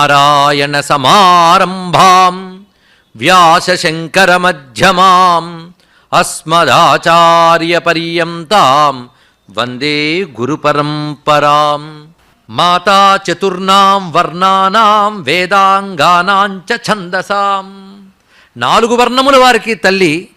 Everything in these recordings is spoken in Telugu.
నారాయణ సమారంభాం వ్యాసశంకరమధ్యమాం అస్మదాచార్యపర్యంతం వందే గురుపరంపరాం. మాతా చతుర్నాం వర్ణానాం వేదాంగానాం ఛందసాం. నాలుగు వర్ణముల వారికి తల్లి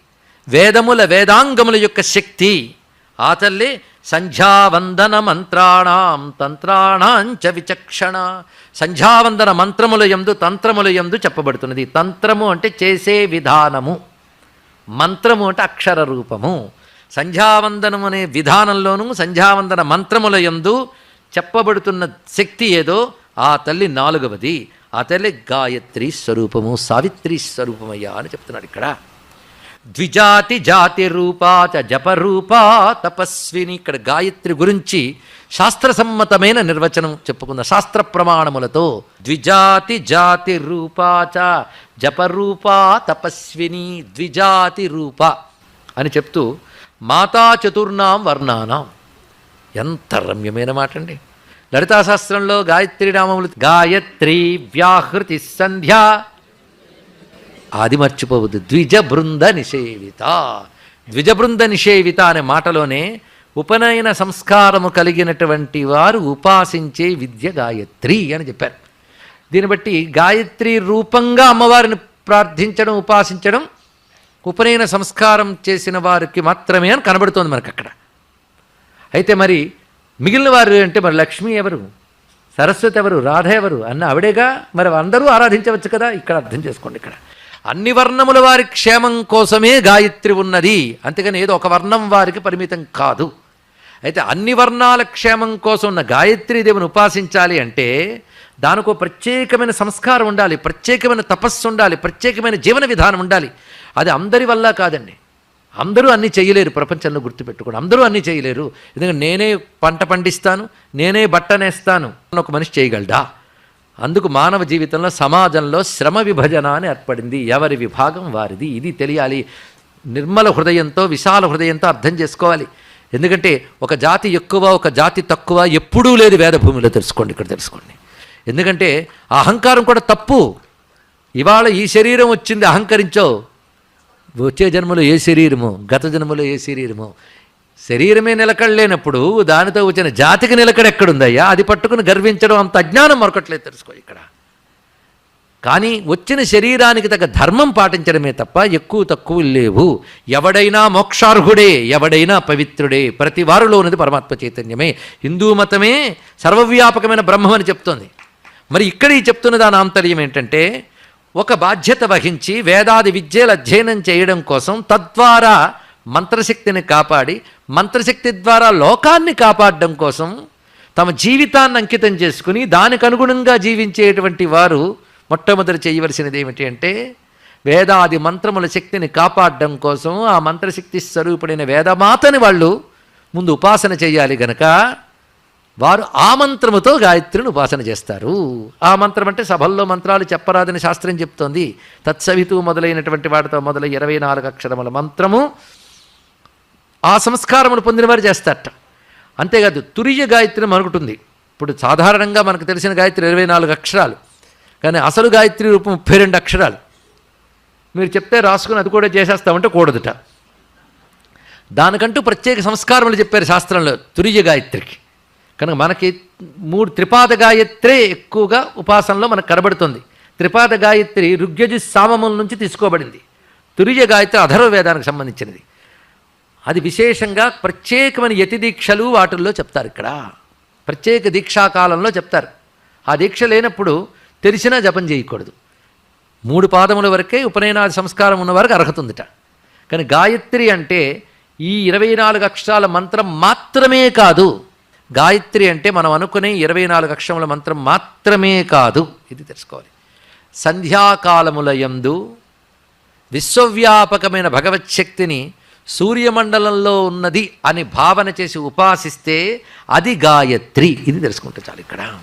వేదముల వేదాంగముల యొక్క శక్తి ఆ తల్లి సంధ్యావందన మంత్రాణం తంత్రాణాంచ విచక్షణ. సంధ్యావందన మంత్రముల యందు తంత్రముల యందు చెప్పబడుతున్నది. తంత్రము అంటే చేసే విధానము. మంత్రము అంటే అక్షర రూపము. సంధ్యావందనం అనే విధానంలోనూ సంధ్యావందన మంత్రముల యందు చెప్పబడుతున్న శక్తి ఏదో ఆ తల్లి నాలుగవది. ఆ తల్లి గాయత్రి స్వరూపము సావిత్రి స్వరూపమయ్యా అని చెప్తున్నాడు ఇక్కడ. ద్విజాతి జాతి రూపా చ జపరూపా తపస్విని. ఇక్కడ గాయత్రి గురించి శాస్త్రసమ్మతమైన నిర్వచనం చెప్పుకున్న శాస్త్ర ప్రమాణములతో ద్విజాతి జాతి రూపా చ జపరూపా తపస్విని ద్విజాతి రూప అని చెప్తూ మాతా చతుర్నాం వర్ణానాం. ఎంత రమ్యమైన మాట అండి లలితాశాస్త్రంలో గాయత్రి నామములు గాయత్రి వ్యాహృతి సంధ్య అది మర్చిపోవద్దు. ద్విజ బృంద నిషేవిత. ద్విజ బృంద నిషేవిత అనే మాటలోనే ఉపనయన సంస్కారము కలిగినటువంటి వారు ఉపాసించే విద్య గాయత్రి అని చెప్పారు. దీన్ని బట్టి గాయత్రి రూపంగా అమ్మవారిని ప్రార్థించడం ఉపాసించడం ఉపనయన సంస్కారం చేసిన వారికి మాత్రమే అని కనబడుతోంది మనకు అక్కడ అయితే మరి మిగిలిన వారు అంటే మరి లక్ష్మి ఎవరు? సరస్వతి ఎవరు? రాధ ఎవరు? అన్న ఆవిడేగా? మరి అందరూ ఆరాధించవచ్చు కదా? ఇక్కడ అర్థం చేసుకోండి ఇక్కడ. అన్ని వర్ణముల వారి క్షేమం కోసమే గాయత్రి ఉన్నది. అంతేగాని ఏదో ఒక వర్ణం వారికి పరిమితం కాదు. అయితే అన్ని వర్ణాల క్షేమం కోసం ఉన్న గాయత్రీదేవిని ఉపాసించాలి అంటే దానికో ప్రత్యేకమైన సంస్కారం ఉండాలి ప్రత్యేకమైన తపస్సు ఉండాలి ప్రత్యేకమైన జీవన విధానం ఉండాలి. అది అందరి వల్ల కాదండి. అందరూ అన్నీ చేయలేరు ప్రపంచంలో గుర్తుపెట్టుకోండి. అందరూ అన్నీ చేయలేరు. ఎందుకంటే నేనే పంట పండిస్తాను నేనే బట్టనేస్తాను అని ఒక మనిషి చేయగలడా? అందుకు మానవ జీవితంలో సమాజంలో శ్రమ విభజన అని ఏర్పడింది. ఎవరి విభాగం వారిది? ఇది తెలియాలి. నిర్మల హృదయంతో విశాల హృదయంతో అర్థం చేసుకోవాలి. ఎందుకంటే ఒక జాతి ఎక్కువ ఒక జాతి తక్కువ ఎప్పుడూ లేదు వేదభూమిలో. తెలుసుకోండి ఇక్కడ తెలుసుకోండి. ఎందుకంటే ఆ అహంకారం కూడా తప్పు. ఇవాళ ఈ శరీరం వచ్చింది అహంకరించో. వచ్చే జన్మలో ఏ శరీరము? గత జన్మలో ఏ శరీరము? శరీరమే నిలకడలేనప్పుడు దానితో వచ్చిన జాతికి నిలకడ ఎక్కడుందయ్యా? అది పట్టుకుని గర్వించడం అంత అజ్ఞానం మరొకట్లేదు తెలుసుకో ఇక్కడ. కానీ వచ్చిన శరీరానికి తగ్గ ధర్మం పాటించడమే తప్ప ఎక్కువ తక్కువ లేవు. ఎవడైనా మోక్షార్హుడే ఎవడైనా పవిత్రుడే. ప్రతి వారిలో ఉన్నది పరమాత్మ చైతన్యమే. హిందూ మతమే సర్వవ్యాపకమైన బ్రహ్మమని చెప్తోంది. మరి ఇక్కడ ఈ చెప్తున్న దాని ఆంతర్యం ఏంటంటే ఒక బాధ్యత వహించి వేదాది విద్యలు అధ్యయనం చేయడం కోసం తద్వారా మంత్రశక్తిని కాపాడి మంత్రశక్తి ద్వారా లోకాన్ని కాపాడడం కోసం తమ జీవితాన్ని అంకితం చేసుకుని దానికి అనుగుణంగా జీవించేటువంటి వారు మొట్టమొదటి చేయవలసినది ఏమిటి అంటే వేదాది మంత్రముల శక్తిని కాపాడడం కోసం ఆ మంత్రశక్తి స్వరూపుడైన వేదమాతని వాళ్ళు ముందు ఉపాసన చేయాలి గనక. వారు ఆ మంత్రముతో గాయత్రిని ఉపాసన చేస్తారు. ఆ మంత్రం అంటే సభల్లో మంత్రాలు చెప్పరాదని శాస్త్రం చెప్తోంది. తత్సవితు మొదలైనటువంటి వాటితో మొదలై ఇరవై నాలుగు అక్షరముల మంత్రము ఆ సంస్కారమును పొందిన వారు చేస్తారట. అంతేకాదు తురియ గాయత్రి మరొకటి ఇప్పుడు సాధారణంగా మనకు తెలిసిన గాయత్రి ఇరవై నాలుగు అక్షరాలు. కానీ అసలు గాయత్రి రూపం ముప్పై రెండు అక్షరాలు. మీరు చెప్తే రాసుకుని అది కూడా చేసేస్తామంటే కూడదుట. దానికంటూ ప్రత్యేక సంస్కారములు చెప్పారు శాస్త్రంలో తురియ గాయత్రికి. కనుక మనకి మూడు త్రిపాద గాయత్రే ఎక్కువగా ఉపాసనలో మనకు కనబడుతుంది. త్రిపాద గాయత్రి ఋగ్యజు సామముల నుంచి తీసుకోబడింది. తురియ గాయత్రి అధర్వ వేదానికి సంబంధించినది. అది విశేషంగా ప్రత్యేకమైన యతి దీక్షలు వాటిల్లో చెప్తారు ఇక్కడ. ప్రత్యేక దీక్షాకాలంలో చెప్తారు. ఆ దీక్ష లేనప్పుడు తెలిసినా జపం చేయకూడదు. మూడు పాదముల వరకే ఉపనయనాది సంస్కారం ఉన్న వారికి అర్హత ఉందిట. కానీ గాయత్రి అంటే ఈ ఇరవై నాలుగు అక్షరాల మంత్రం మాత్రమే కాదు. గాయత్రి అంటే మనం అనుకునే ఇరవై నాలుగు అక్షరముల మంత్రం మాత్రమే కాదు. ఇది తెలుసుకోవాలి. సంధ్యాకాలముల యందు విశ్వవ్యాపకమైన భగవత్ శక్తిని సూర్యమండలంలో ఉన్నది అని భావన చేసి ఉపాసిస్తే అది గాయత్రి. ఇది తెలుసుకుంటే చాలు ఇక్కడ.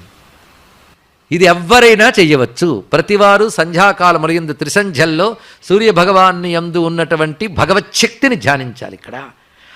ఇది ఎవ్వరైనా చెయ్యవచ్చు. ప్రతివారు సంధ్యాకాలముల యందు త్రిసంధ్యల్లో సూర్యభగవాన్ని యందు ఉన్నటువంటి భగవత్ శక్తిని ధ్యానించాలి ఇక్కడ.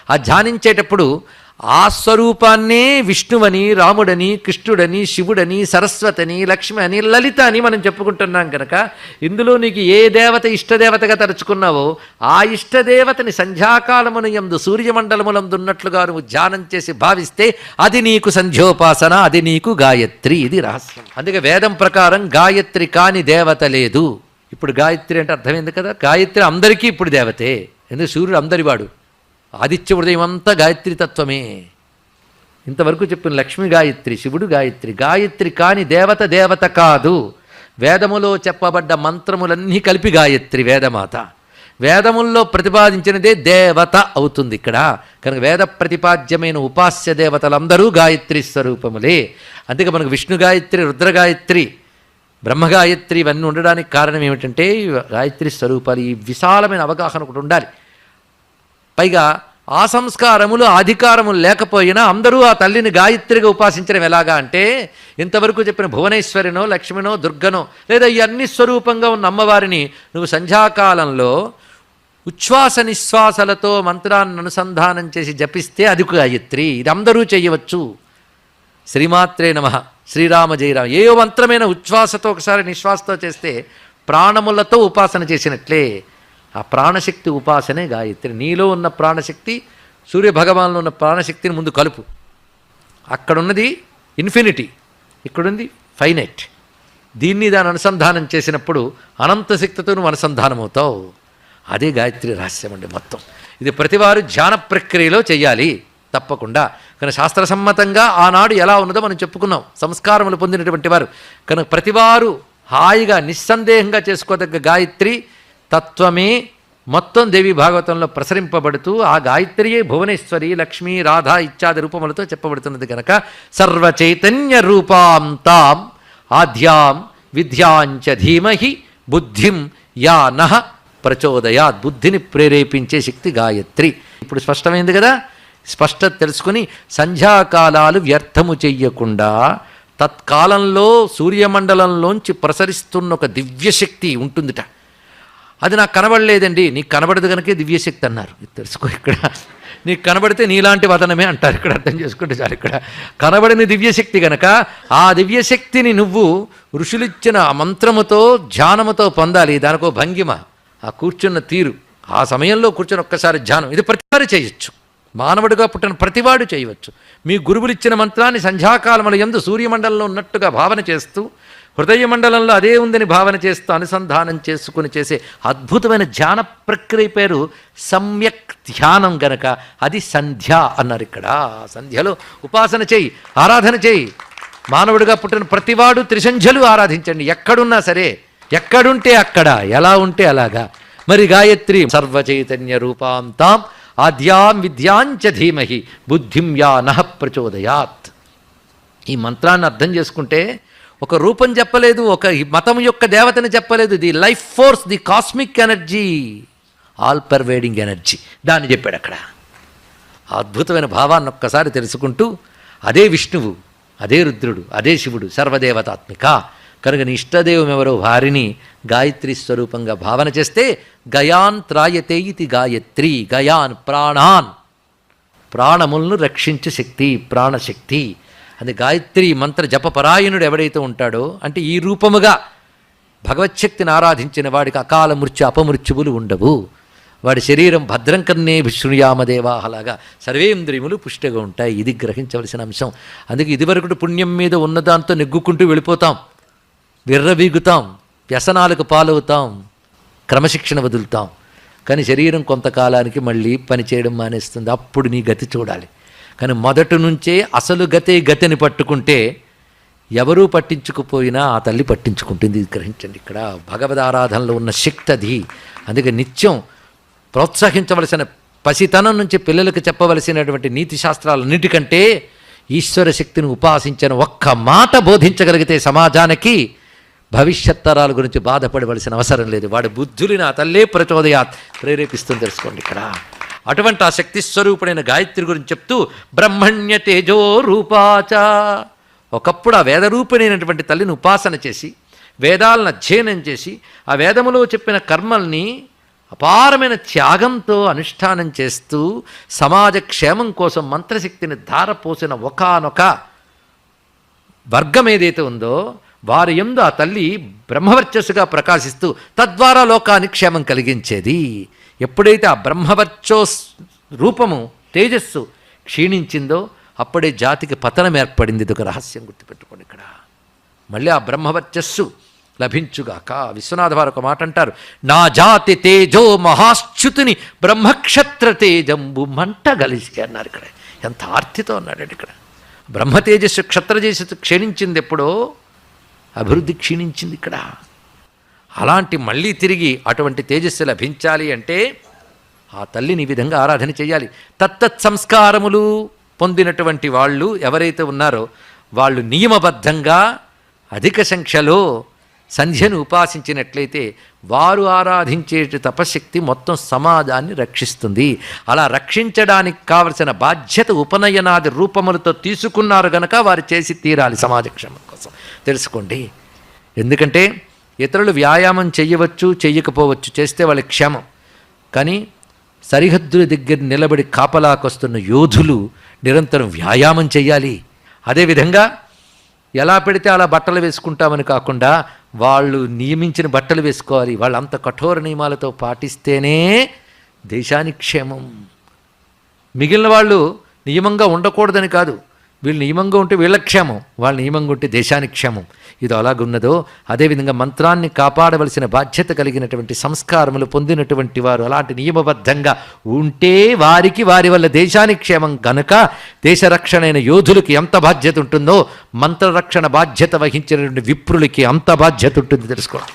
ఆ ధ్యానించేటప్పుడు ఆ స్వరూపాన్నే విష్ణువని రాముడని కృష్ణుడని శివుడని సరస్వతిని లక్ష్మి అని లలిత అని మనం చెప్పుకుంటున్నాం కనుక ఇందులో నీకు ఏ దేవత ఇష్టదేవతగా తలుచుకున్నావో ఆ ఇష్టదేవతని సంధ్యాకాలమున ఎందు సూర్యమండలములందు ఉన్నట్లుగా నువ్వు ధ్యానం చేసి భావిస్తే అది నీకు సంధ్యోపాసన అది నీకు గాయత్రి ఇది రహస్యం. అందుకే వేదం ప్రకారం గాయత్రి కాని దేవత లేదు. ఇప్పుడు గాయత్రి అంటే అర్థమైంది కదా? గాయత్రి అందరికీ ఇప్పుడు దేవతే. ఎందుకు? సూర్యుడు అందరివాడు. ఆదిత్య హృదయం అంతా గాయత్రి తత్వమే. ఇంతవరకు చెప్పిన లక్ష్మి గాయత్రి శివుడు గాయత్రి గాయత్రి కాని దేవత దేవత కాదు. వేదములో చెప్పబడ్డ మంత్రములన్నీ కలిపి గాయత్రి వేదమాత. వేదముల్లో ప్రతిపాదించినదే దేవత అవుతుంది ఇక్కడ. కనుక వేద ప్రతిపాద్యమైన ఉపాస్య దేవతలందరూ గాయత్రి స్వరూపములే. అందుకే మనకు విష్ణు గాయత్రి రుద్ర గాయత్రి బ్రహ్మగాయత్రి ఇవన్నీ ఉండడానికి కారణం ఏమిటంటే గాయత్రి స్వరూపాలు ఈ విశాలమైన అవగాహన ఒకటి ఉండాలి. పైగా ఆ సంస్కారములు అధికారములు లేకపోయినా అందరూ ఆ తల్లిని గాయత్రిగా ఉపాసించడం ఎలాగా అంటే ఇంతవరకు చెప్పిన భువనేశ్వరినో లక్ష్మినో దుర్గనో లేదా ఈ అన్ని స్వరూపంగా ఉన్న అమ్మవారిని నువ్వు సంధ్యాకాలంలో ఉచ్ఛ్వాస నిశ్వాసలతో మంత్రాన్ని అనుసంధానం చేసి జపిస్తే అది గాయత్రి. ఇది అందరూ చేయవచ్చు. శ్రీమాత్రే నమ. శ్రీరామ జయరామ ఏ మంత్రమైన ఉచ్ఛ్వాసతో ఒకసారి నిశ్వాసతో చేస్తే ప్రాణములతో ఉపాసన చేసినట్లే. ఆ ప్రాణశక్తి ఉపాసనే గాయత్రి. నీలో ఉన్న ప్రాణశక్తి సూర్యభగవాన్లో ఉన్న ప్రాణశక్తిని ముందు కలుపు. అక్కడున్నది ఇన్ఫినిటీ ఇక్కడుంది ఫైనైట్. దీన్ని దాని అనుసంధానం చేసినప్పుడు అనంత శక్తితో నువ్వు అనుసంధానమవుతావు అదే గాయత్రి రహస్యం అండి మొత్తం. ఇది ప్రతివారు ధ్యాన ప్రక్రియలో చేయాలి తప్పకుండా. కానీ శాస్త్రసమ్మతంగా ఆనాడు ఎలా ఉన్నదో మనం చెప్పుకున్నాం. సంస్కారములు పొందినటువంటి వారు. కనుక ప్రతివారు హాయిగా నిస్సందేహంగా చేసుకోదగ్గ గాయత్రి తత్వమే మొత్తం దేవి భాగవతంలో ప్రసరింపబడుతూ ఆ గాయత్రియే భువనేశ్వరి లక్ష్మీ రాధ ఇత్యాది రూపములతో చెప్పబడుతున్నది కనుక సర్వ చైతన్య రూపాం తాం ఆద్యాం విద్యాంచ ధీమహి బుద్ధిం యా నహ ప్రచోదయాత్. బుద్ధిని ప్రేరేపించే శక్తి గాయత్రి. ఇప్పుడు స్పష్టమైంది కదా? స్పష్టత తెలుసుకుని సంధ్యాకాలాలు వ్యర్థము చెయ్యకుండా తత్కాలంలో సూర్యమండలంలోంచి ప్రసరిస్తున్న ఒక దివ్యశక్తి ఉంటుందిట. అది నాకు కనబడలేదండి. నీకు కనబడదు కనుకే దివ్యశక్తి అన్నారు. తెలుసుకో ఇక్కడ. నీకు కనబడితే నీలాంటి వదనమే అంటారు ఇక్కడ. అర్థం చేసుకుంటే చాలు ఇక్కడ. కనబడిన దివ్యశక్తి గనక ఆ దివ్యశక్తిని నువ్వు ఋషులిచ్చిన మంత్రముతో ధ్యానముతో పొందాలి. దానికో భంగిమ. ఆ కూర్చున్న తీరు. ఆ సమయంలో కూర్చొని ఒక్కసారి ధ్యానం. ఇది ప్రతివారు చేయొచ్చు. మానవుడిగా పుట్టిన ప్రతివాడు చేయవచ్చు. మీ గురువులు ఇచ్చిన మంత్రాన్ని సంధ్యాకాలముల ఎందు సూర్యమండలంలో ఉన్నట్టుగా భావన చేస్తూ హృదయ మండలంలో అదే ఉందని భావన చేస్తూ అనుసంధానం చేసుకుని చేసే అద్భుతమైన ధ్యాన ప్రక్రియ పేరు సమ్యక్ ధ్యానం గనక. అది సంధ్య అన్నారు ఇక్కడ. సంధ్యలో ఉపాసన చేయి ఆరాధన చేయి. మానవుడిగా పుట్టిన ప్రతివాడు త్రిసంధ్యలు ఆరాధించండి. ఎక్కడున్నా సరే ఎక్కడుంటే అక్కడ ఎలా ఉంటే అలాగా. మరి గాయత్రి సర్వచైతన్య రూపాం తాం ఆద్యాం విద్యాంచ ధీమహి బుద్ధిం యా నః ప్రచోదయాత్. ఈ మంత్రాన్ని అర్థం చేసుకుంటే ఒక రూపం చెప్పలేదు ఒక మతం యొక్క దేవతని చెప్పలేదు. The life force the cosmic energy all pervading energy దాన్ని చెప్పాడు అక్కడ. అద్భుతమైన భావాన్ని ఒక్కసారి తెలుసుకుంటూ అదే విష్ణువు అదే రుద్రుడు అదే శివుడు సర్వదేవతాత్మిక. కనుక నీ ఇష్టదేవం ఎవరో వారిని గాయత్రి స్వరూపంగా భావన చేస్తే గయాన్ త్రాయతే ఇది గాయత్రి గయాన్ ప్రాణాన్. ప్రాణములను రక్షించే శక్తి ప్రాణశక్తి. అది గాయత్రి మంత్ర జపపరాయణుడు ఎవడైతే ఉంటాడో అంటే ఈ రూపముగా భగవచ్ఛక్తిని ఆరాధించిన వాడికి అకాల మృత్యు అపమృత్యువులు ఉండవు. వాడి శరీరం భద్రం కన్నే విష్ణుయామదేవాహలాగా సర్వేంద్రియములు పుష్టిగా ఉంటాయి. ఇది గ్రహించవలసిన అంశం. అందుకే ఇదివరకు పుణ్యం మీద ఉన్నదాంతో నెగ్గుకుంటూ వెళ్ళిపోతాం. విర్రవీగుతాం. వ్యసనాలకు పాలవుతాం. క్రమశిక్షణ వదులుతాం. కానీ శరీరం కొంతకాలానికి మళ్ళీ పనిచేయడం మానేస్తుంది. అప్పుడు నీ గతి చూడాలి. కానీ మొదటి నుంచే అసలు గతే గతిని పట్టుకుంటే ఎవరూ పట్టించుకుపోయినా ఆ తల్లి పట్టించుకుంటుంది. గ్రహించండి ఇక్కడ. భగవద్ ఆరాధనలో ఉన్న శక్తి అది అందుకే నిత్యం ప్రోత్సహించవలసిన పసితనం నుంచి పిల్లలకు చెప్పవలసినటువంటి నీతి శాస్త్రాలన్నిటికంటే ఈశ్వర శక్తిని ఉపాసించిన ఒక్క మాట బోధించగలిగితే సమాజానికి భవిష్యత్ తరాల గురించి బాధపడవలసిన అవసరం లేదు. వాడి బుద్ధుని నా తల్లే ప్రచోదయాత్. ప్రేరేపిస్తుంది తెలుసుకోండి ఇక్కడ. అటువంటి ఆ శక్తి స్వరూపుడైన గాయత్రి గురించి చెప్తూ బ్రహ్మణ్య తేజో రూపాచ. ఒకప్పుడు ఆ వేదరూపిణైనటువంటి తల్లిని ఉపాసన చేసి వేదాలను అధ్యయనం చేసి ఆ వేదములో చెప్పిన కర్మల్ని అపారమైన త్యాగంతో అనుష్ఠానం చేస్తూ సమాజ క్షేమం కోసం మంత్రశక్తిని ధారపోసిన ఒకానొక వర్గం ఏదైతే ఉందో వారి ఎందు ఆ తల్లి బ్రహ్మవర్చస్సుగా ప్రకాశిస్తూ తద్వారా లోకానికి క్షేమం కలిగించేది. ఎప్పుడైతే ఆ బ్రహ్మవర్చో రూపము తేజస్సు క్షీణించిందో అప్పుడే జాతికి పతనం ఏర్పడింది ఇది ఒక రహస్యం గుర్తుపెట్టుకోండి ఇక్కడ. మళ్ళీ ఆ బ్రహ్మవర్చస్సు లభించుగాక విశ్వనాథ వారు ఒక మాట అంటారు నా జాతి తేజో మహాశ్చుతిని బ్రహ్మక్షత్ర తేజంబు మంట గలిసి అన్నారు ఇక్కడ. ఎంత ఆర్తితో అన్నాడండి ఇక్కడ. బ్రహ్మ తేజస్సు క్షత్ర క్షీణించింది ఎప్పుడో అభివృద్ధి క్షీణించింది ఇక్కడ. అలాంటి మళ్ళీ తిరిగి అటువంటి తేజస్సు లభించాలి అంటే ఆ తల్లిని ఈ విధంగా ఆరాధన చేయాలి. తత్తత్ సంస్కారములు పొందినటువంటి వాళ్ళు ఎవరైతే ఉన్నారో వాళ్ళు నియమబద్ధంగా అధిక సంఖ్యలో సంధ్యను ఉపాసించినట్లయితే వారు ఆరాధించే తపశక్తి మొత్తం సమాజాన్ని రక్షిస్తుంది. అలా రక్షించడానికి కావలసిన బాధ్యత ఉపనయనాది రూపములతో తీసుకున్నారు గనక వారు చేసి తీరాలి సమాజ క్షేమం కోసం. తెలుసుకోండి. ఎందుకంటే ఇతరులు వ్యాయామం చేయవచ్చు చేయకపోవచ్చు చేస్తే వాళ్ళ క్షేమం. కానీ సరిహద్దుల దగ్గర నిలబడి కాపలాకొస్తున్న యోధులు నిరంతరం వ్యాయామం చేయాలి అదేవిధంగా ఎలా పెడితే అలా బట్టలు వేసుకుంటామని కాకుండా వాళ్ళు నియమించిన బట్టలు వేసుకోవాలి. వాళ్ళు అంత కఠోర నియమాలతో పాటిస్తేనే దేశానికి క్షేమం. మిగిలిన వాళ్ళు నియమంగా ఉండకూడదని కాదు. వీళ్ళు నియమంగా ఉంటే వీళ్ళ క్షేమం వాళ్ళు నియమంగా ఉంటే దేశానికి క్షేమం. ఇది అలాగున్నదో అదేవిధంగా మంత్రాన్ని కాపాడవలసిన బాధ్యత కలిగినటువంటి సంస్కారములు పొందినటువంటి వారు అలాంటి నియమబద్ధంగా ఉంటే వారికి వారి వల్ల దేశానికి క్షేమం గనుక దేశ రక్షణైన యోధులకి ఎంత బాధ్యత ఉంటుందో మంత్రరక్షణ బాధ్యత వహించినటువంటి విప్రులకి అంత బాధ్యత ఉంటుంది తెలుసుకోవడం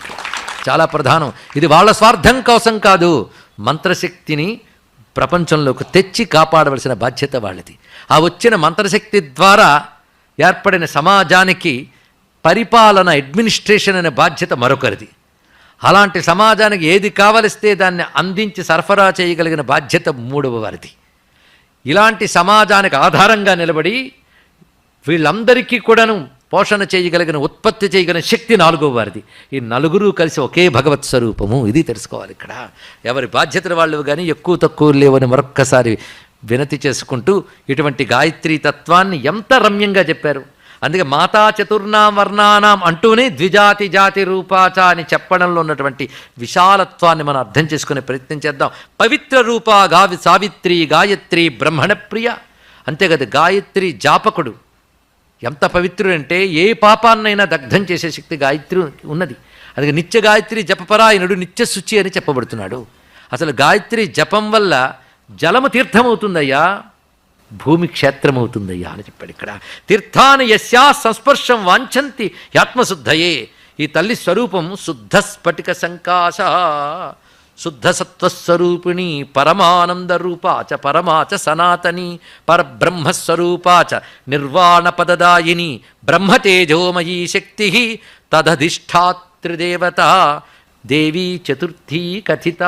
చాలా ప్రధానం. ఇది వాళ్ళ స్వార్థం కోసం కాదు మంత్రశక్తిని ప్రపంచంలోకి తెచ్చి కాపాడవలసిన బాధ్యత వాళ్ళది. ఆ వచ్చిన మంత్రశక్తి ద్వారా ఏర్పడిన సమాజానికి పరిపాలన అడ్మినిస్ట్రేషన్ అనే బాధ్యత మరొకరిది. అలాంటి సమాజానికి ఏది కావలిస్తే దాన్ని అందించి సరఫరా చేయగలిగిన బాధ్యత మూడవ వారిది ఇలాంటి సమాజానికి ఆధారంగా నిలబడి వీళ్ళందరికీ కూడాను పోషణ చేయగలిగిన ఉత్పత్తి చేయగలిగిన శక్తి నాలుగో వారిది. ఈ నలుగురు కలిసి ఒకే భగవత్ స్వరూపము. ఇది తెలుసుకోవాలి ఇక్కడ. ఎవరి బాధ్యతలు వాళ్ళు కానీ ఎక్కువ తక్కువ లేవని మరొక్కసారి వినతి చేసుకుంటూ ఇటువంటి గాయత్రీ తత్వాన్ని ఎంత రమ్యంగా చెప్పారు. అందుకే మాతా చతుర్నాం వర్ణానాం అంటూనే ద్విజాతి జాతి రూపాచ అని చెప్పడంలో ఉన్నటువంటి విశాలత్వాన్ని మనం అర్థం చేసుకునే ప్రయత్నం చేద్దాం. పవిత్ర రూపా గావి సావిత్రి గాయత్రి బ్రహ్మణ ప్రియ అంతే కదా గాయత్రి జాపకుడు. ఎంత పవిత్రుడంటే ఏ పాపాన్నైనా దగ్ధం చేసే శక్తి గాయత్రి ఉన్నది. అది నిత్య గాయత్రి జపపరాయణుడు నిత్య శుచి అని చెప్పబడుతున్నాడు. అసలు గాయత్రి జపం వల్ల జలము తీర్థమవుతుందయ్యా? భూమి క్షేత్రమవుతుందయ్యా అని చెప్పాడు ఇక్కడ. తీర్థాన్ని యస్యా సంస్పర్శం వాంఛంతి ఆత్మశుద్ధయే ఈ తల్లి స్వరూపం శుద్ధ స్ఫటిక సంకాశ. శుద్ధసత్వస్వరూపిణి పరమానంద రూపాచ పరమాచ సనాతని పరబ్రహ్మస్వరూపాచ నిర్వాణపదదాయిని బ్రహ్మతేజోమయీ శక్తి తదధిష్టాత్రిదేవత దేవీ చతుర్థీ కథిత.